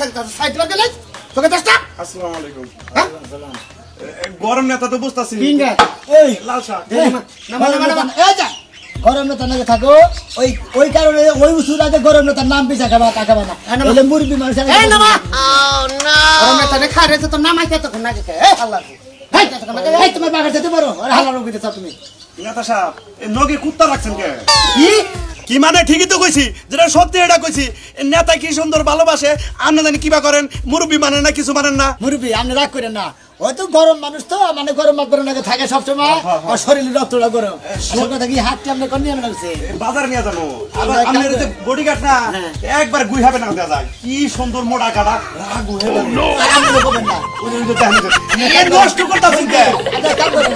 Side লাগে লাই তোকে দশটা? আসসালামু আলাইকুম হ্যাঁ? গরম নেতা তো বুঝতাছি। এই লাল শাক। এই, নামা, নামা, নামা, নামা। যা। গরম নেতা নাকি থাকো? ওই ওই কারণে ওই উসুর আগে গরম নেতার নাম পিছা খাবা কাকাবা না। হ্যাঁ, নামা। এলে মুরবি মানুষ এই নামা ওরা মেয়ে তাহলে খায় রেছে তো নামাই খেতে কোন নাকি খায়। এই হাল্লা হেই তখন তোমার বাগান যেতে পারো। আর হালা রোগ দিতে তুমি। নেতা সাহেব নগে কুত্তা রাখছেন কে? কি? কি মানে? ঠিকই তো কইছি যেটা সত্যি এটা কইছি। নেতা কি সুন্দর ভালোবাসে আপনি জানি কিবা করেন মুরব্বী মানেন না কিছু মানেন না। মুরবি আপনি রাগ করেন না। ওই তো গরম মানুষ তো মানে গরম মাত করে নাকি থাকে সবসময়। আর শরীরের রক্তটা গরম। আমার কথা কি হাত টামনে কোন নিয়ে লাগছে বাজার নিয়ে যাব। আবার আমরা আপনার যে বডিগার্ড না হ্যাঁ। একবার গুই হবে না দাদা কি সুন্দর মোটা কাটা রাগ গুই হবে আপনি বলবেন না। ওই যে- দেখেন যে- এ নষ্ট করতাছেন কে? আপনি কাম করেন।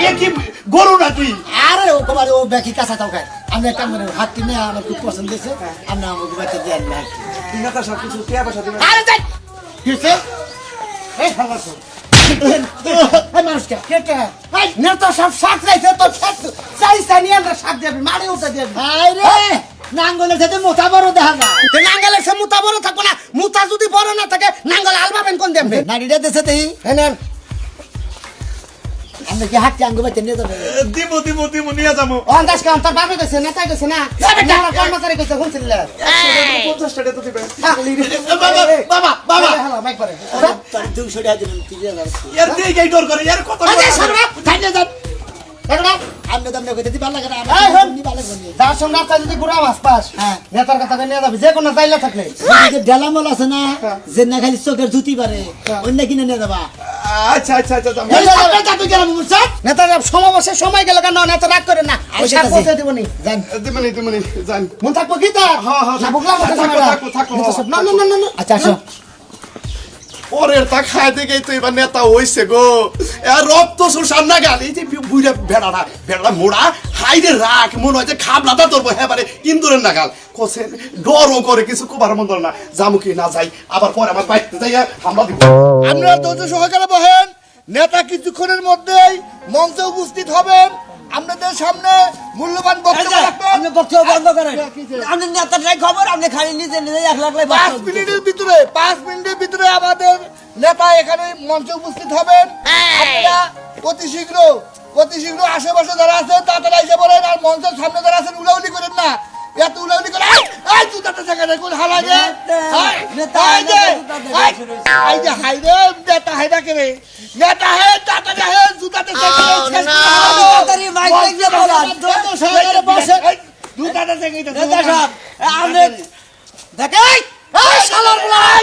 এ কি গরু নাকি? আরে ও তোমার ও ব্যাকি কাঁচা তাও খায়। আপনি কাম করেন হাত কিনে আমার খুব পছন্দ হয়েছে আপনি আমাকে বাচ্চা দিয়ে আনবেন আর কি। নেতা সাহেব কিছু টিয়া পয়সা দিবেন আরে যাই কি হইছে? এই তো এই মানুষকে কেটে নেতা সব শাক চাইছে তো শাক চাই চাই নিয়ে আমরা শাক দেবে মারি উঠে দেবে। হাই রে! নাঙ্গলের সাথে মোটা বড় দেখা যায়। নাঙ্গলের সে মুতা বড় থাকব না মুতা যদি বড় না থাকে নাঙ্গল আলবাবেন কোন দেবে নারীটা দেশে আমরা কি হাঁটতে আঙ্গু বাচ্চা নিয়ে যাবে। এ, দিব দিব দিব নিয়ে যাব অন্দাজ কাম তোর বাপে গেছে নেতা গেছে না? নেতা কর্মচারী গেছে শুনছিল পঞ্চাশ টাকা তো দিবেন বাবা বাবা হ্যালো মাইক করে তার দুশো টাকা দিবেন তিরিশ হাজার এর দিকে ডর করে এর কত আরে সরবা থাইলে যান। দেখো দাম কইতে দিবার লাগে না আমি ভালো করি যার সঙ্গে রাস্তায় যদি ঘুরা বাস পাস হ্যাঁ। নেতার কথা নিয়ে যাবি। যে কোনো থাকলে। ডেলামল আছে না যে না খালি চোখের জুতি পারে অন্য কিনে নিয়ে যাবা। আচ্ছা আচ্ছা আচ্ছা যাবি গেলাম মুরসাদ নেতার সমাবেশের সময় গেল কেন? নেতা রাগ করে না। ওই সার পৌঁছে দিব নি জান দিবনি দিবনি জান মন থাকব কি তার? হ্যাঁ, হ্যাঁ, না বুকলা মতো থাকব, থাকব, থাকব, না না না না, না। আচ্ছা আসো। পরের তা খায় দেখেই তো এবার নেতা হইছে গো। রক্ত সুসান না গাল এই যে বুড়া ভেড়া ভেড়াটা মোড়া হাইরে রাখ মনে হয় যে খাবলাটা ধরবো হ্যাঁ বারে ইন্দুরের নাগাল। কোসেন ডরও করে কিছু কুবার মন্দ না। জামুকি না যাই আবার পরে আমার বাইতে যাই হামলা দিব। আপনারা ধৈর্য সহকারে বহেন নেতা কিছুক্ষণের মধ্যেই মঞ্চে উপস্থিত হবেন। আপনাদের সামনে মূল্যবান বক্তব্য রাখবেন। আপনি বক্তব্য বন্ধ করেন। আপনি নেতাটাই খবর আপনি খালি নিজে নিজে এক লাখ লাখ পাঁচ মিনিটের ভিতরে পাঁচ মিনিটের ভিতরে আমাদের নেতা এখানে মঞ্চে উপস্থিত হবেন। আপনারা অতি শীঘ্র অতি শীঘ্র আশেপাশে যারা আছেন তাড়াতাড়ি এসে বলেন আর মঞ্চের সামনে যারা আছেন উলাউলি করেন না। এত উলাউলি করে এই, এই জুতাটা জায়গাটা কোন হালা যে হাই রে নেতা হাই ডাকে রে। নেতা হে তাড়াতাড়ি হে জুতাটা। তাড়াতাড়ি মাইক জুতাটা জায়গাটা নেতা সাহেব আপনি এই শালার বুলাই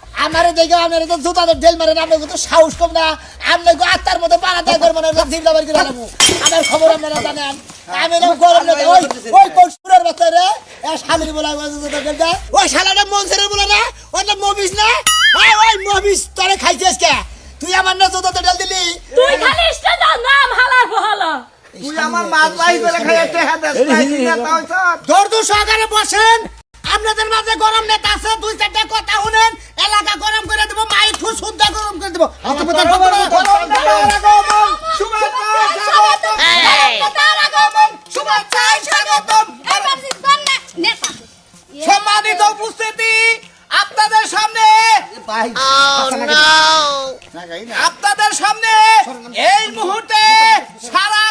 আমার দেখে আমার তো জুতাদের ঢেল মারেন আপনি তো সাহস কম না। আপনি তো আত্মার মধ্যে পাড়া দেয় করবেন জিন্দা বাড়ি করে আনব। আমার খবর আপনারা জানেন। আমি এরকম গরম নেতা ওই ওই কোন সুরের বাচ্চা রে। এ শালির বলা জুতা ঢেলটা ওই শালাটা মনসেরের বলা না ওটা মবিস না। ওই ওই মবিস তোরে খাইছিস কে তুই আমার না জুতাতে ঢেল দিলি। তুই খালি স্টেজের নাম হালার বহালা তুই আমার মাছ লাই করে খাইয়ে টেহা দেস, তাই তুই নেতা হইছ। ধৈর্য সহকারে বসেন। আপনাদের মাঝে গরম নেতা আছে দুই চারটা কথা শুনেন এলাকা গরম করে দেবো মাইক ঠুস শুদ্ধা গরম করে দেবো সম্মানিত উপস্থিতি আপনাদের সামনে আপনাদের সামনে এই মুহূর্তে সারা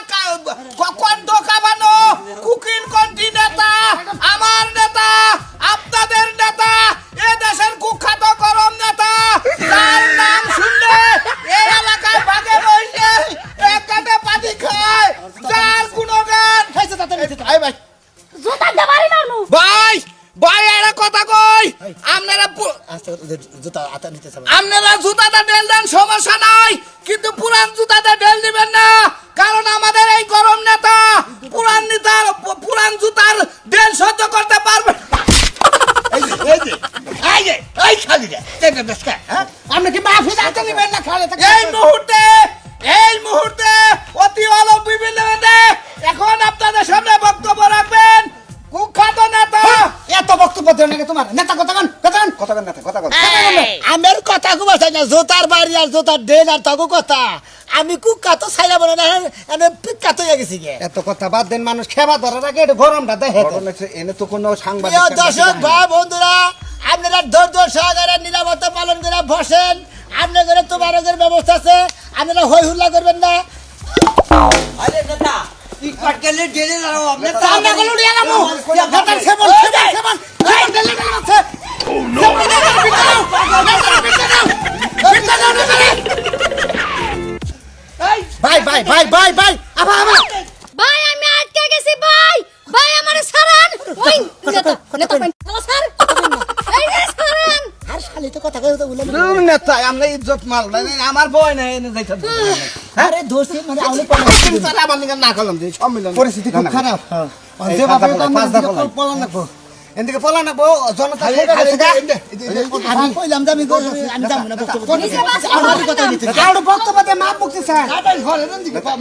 জুতা আতা নিতে চাই আপনারা জুতাটা ঢেল দেন সমস্যা নাই। কিন্তু পুরান জুতাটা ঢেল দিবেন না। কারণ আমাদের এই গরম নেতা পুরান নেতার পুরান জুতার ঢেল সহ্য করতে পারবে না। এই মুহূর্তে এই না জোতার বাড়ি আর জোতার ডেল আর তগো কথা আমি কুকা তো ছাইলা বলে না আমি পিক্কা তো হয়ে গেছি গে এত কথা বাদ দেন মানুষ খেবা ধরার আগে একটু গরমটা দেখে এনে তো কোনো সাংবাদিক দর্শক ভাই বন্ধুরা আপনারা ধৈর্য সহকারে নিরাপত্তা পালন করে বসেন আপনাদের তোমার ব্যবস্থা আছে আপনারা হই হুল্লা করবেন না সামনে গুলো নিয়ে গেলাম নেতার সেবন সেবন সেবন সেবন দিল্লি গেলাম আছে সেবন ভাই ভাই ভাই ভাই ভাই আবা আবা ভাই আমি আটকে গেছি ভাই। ভাই আমার সারান ওই নেতা নেতা স্যার। এই যে সারান আর শালি তো কথা নেতা আমরা ইজ্জত মাল আমার বয় নাই এনে যাইতে আরে দোষী মানে আউলে পড়ে স্যার আমার না করলাম যে সম্মিলন পরিস্থিতি খুব খারাপ। পলাই। এদিকে জনতা এই যে- এই যে- আমি কইলাম আমি আমি যাব না বক্তব্য দিতে। নিচে বাস আমার কথা দিতে কারও বক্তব্য দিয়ে মাপ মুক্তি স্যার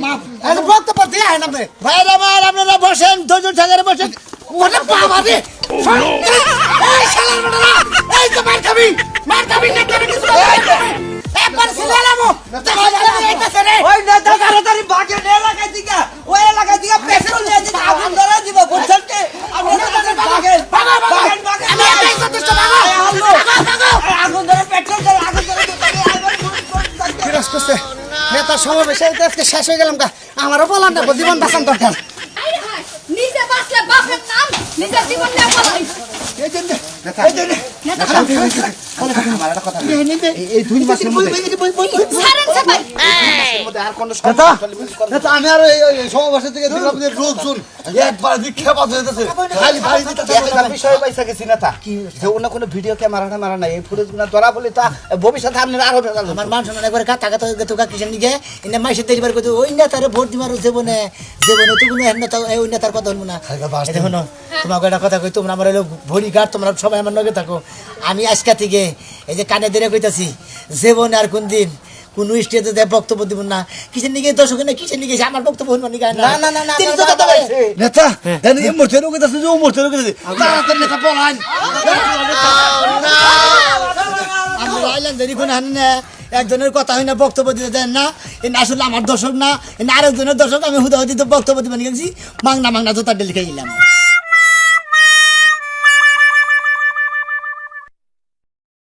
মাপ। এই বক্তব্য দিয়ে আয় না ভাইরা আমার আপনারা বসেন দুজন সহকারে বসেন। ওরে বাবা রে এই শালার বেটা এই তো মার খাবি মার খাবি না করছে নেতা সমাবেশে আজকে শেষ হয়ে গেলাম গা। আমারও বলার না জীবন বাঁচান দরকার। নিজে বাঁচলে বাপের নাম নিজের জীবন নিয়ে বলাই এই জন্য এই জন্য আমি আর এই এই সমাবেশে থেকে দিলাম যে রোজ শুন একবার দীক্ষা পাত হয়ে গেছে খালি বাড়ি দিতে একটা বিষয় পাইছা গেছি নেতা যে অন্য কোনো ভিডিও ক্যামেরা ট্যামেরা নাই এই ফুটেজগুলো ধরা বলে তা ভবিষ্যতে আপনার আরও ভেজাল আমার মান শোনা একবার কাটা কাটা হয়ে গেতো নিগে ইনে মাইসে দেরিবার কইতো ওই নেতারে ভোট দিবার জীবনে জীবনে তো কোনো নেতা ওই নেতার কথা হইবো না দেখো তোমাকে একটা কথা কই তোমরা আমার ভরি গার্ড তোমরা সবাই আমার লগে থাকো আমি আজকা থেকে এই যে কানে ধরে কইতাছি জীবনে আর কোন দিন কোন স্টেজে বক্তব্য দিব না। কিসের নিগে দর্শক না কিসের নিগে আমার বক্তব্য হইব নিগে না? না না না তিনি তো কথা বলে। নেতা জানি এই মোর্চে রোগে আছে যে ও মোর্চে রোগে আছে তাড়াতাড়ি নেতা পলান। আমি আইলাম দেরি কোন হান না একজনের কথা হয় না বক্তব্য দিতে দেন না। এ আসলে আমার দর্শক না এ আরেকজনের দর্শক আমি হুদা হুদি তো বক্তব্য দিবেন গেছি। মাংনা মাংনা জোতার ডেলি খেয়ে গেলাম।